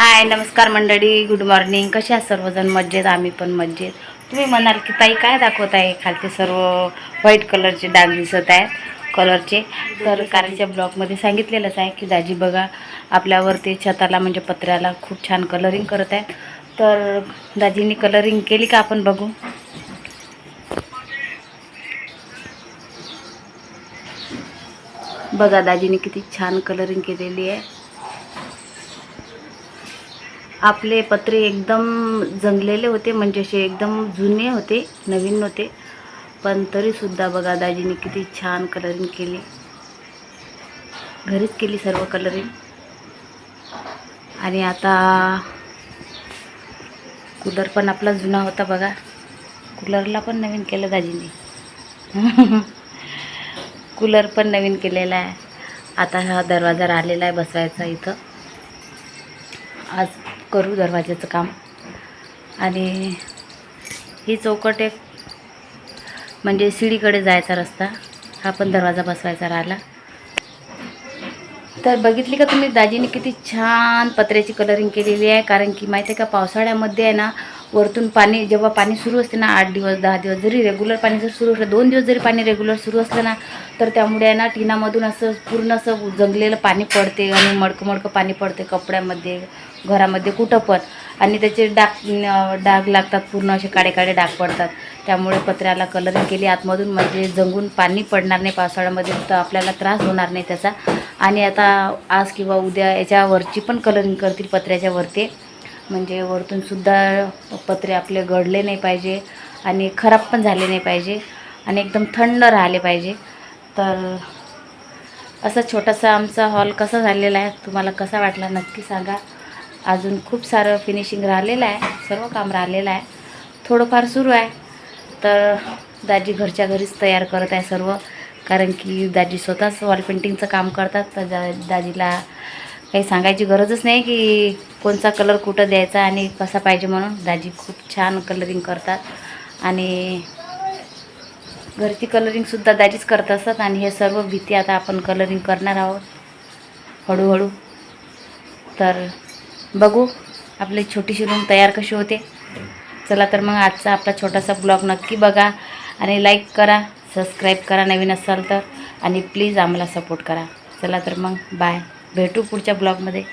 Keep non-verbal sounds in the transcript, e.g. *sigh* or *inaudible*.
हाय नमस्कार मंडळी. Good morning कशा आहात सर्वजण? मज्जेत आम्ही पण मज्जेत तुम्ही म्हणाल की ताई काय दाखवत आहे? खालचे सर्व व्हाईट कलरचे डाग दिसत आहेत कलरचे तर कारणच्या ब्लॉगमध्ये सांगितलेलंच आहे की दाजी बघा आपल्यावरती छताला म्हणजे पत्र्याला खूप छान कलरिंग करत आहे तर दाजींनी कलरिंग केली का आपण बघू? बघा दाजीने किती छान कलरिंग केलेली आहे. आपले पत्रे एकदम जंगलेले होते म्हणजे असे एकदम जुने होते नवीन नव्हते. पण तरीसुद्धा बघा दाजीने किती छान कलरिंग केली. घरीच केली सर्व कलरिंग आणि आता कूलर पण आपला जुना होता बघा. कूलरला पण नवीन केलं दाजीने. कूलर *laughs* पण नवीन केलेला आहे. आता हा दरवाजा राहिलेला आहे बसवायचा इथं. आज करू दरवाजाचं काम. आणि ही चौकट एक म्हणजे शिडीकडे जायचा रस्ता हा पण दरवाजा बसवायचा राहिला. तर बघितली का तुम्ही दाजीने किती छान पत्र्याची कलरिंग केलेली आहे. कारण की माहिती आहे का पावसाळ्यामध्ये आहे ना वरतून पाणी जेव्हा पाणी सुरू असते ना आठ दिवस दहा दिवस जरी रेग्युलर पाणी जर सुरू असलं दोन दिवस जरी पाणी रेग्युलर सुरू असलं ना तर त्यामुळे आहे ना टिनामधून असं पूर्ण असं जंगलेलं पाणी पडते आणि मडकं मडकं पाणी पडते कपड्यामध्ये घरामध्ये कुठं पण. आणि त्याचे डाग डाग लागतात पूर्ण असे काळे काळे डाग पडतात. त्यामुळे पत्र्याला कलरिंग केली. आतमधून म्हणजे जंगून पाणी पडणार नाही पावसाळ्यामध्ये तर आपल्याला त्रास होणार नाही त्याचा. आणि आता आज किंवा उद्या याच्यावरची पण कलरिंग करतील पत्र्याच्या वरती. म्हणजे वरतूनसुद्धा पत्रे आपले गळले नाही पाहिजे आणि खराब पण झाले नाही पाहिजे आणि एकदम थंड राहिले पाहिजे. तर असा छोटासा आमचा हॉल कसा झालेला आहे तुम्हाला कसा वाटला नक्की सांगा. अजून खूप सारं फिनिशिंग राहिलेलं आहे सर्व काम राहिलेलं आहे. थोडंफार सुरू आहे. तर दाजी घरच्या घरीच तयार करत आहे सर्व. कारण की दाजी स्वतःच वॉल पेंटिंगचं काम करतात तर दा दाजीला काही सांगायची गरजच नाही की कोणचा कलर कुठं द्यायचा आणि कसा पाहिजे म्हणून. दाजी खूप छान कलरिंग करतात आणि घरची कलरिंगसुद्धा दाजीच करत असतात आणि हे सर्व भीती आता आपण कलरिंग करणार आहोत. हळूहळू. तर बघू आपली छोटीशी रूम तयार कशी होते. चला तर मग आजचा आपला छोटासा ब्लॉग नक्की बघा आणि लाईक करा. सबस्क्राईब करा नवीन असाल तर. आणि प्लीज आम्हाला सपोर्ट करा. चला तर मग बाय. भेटू पुढच्या ब्लॉगमध्ये.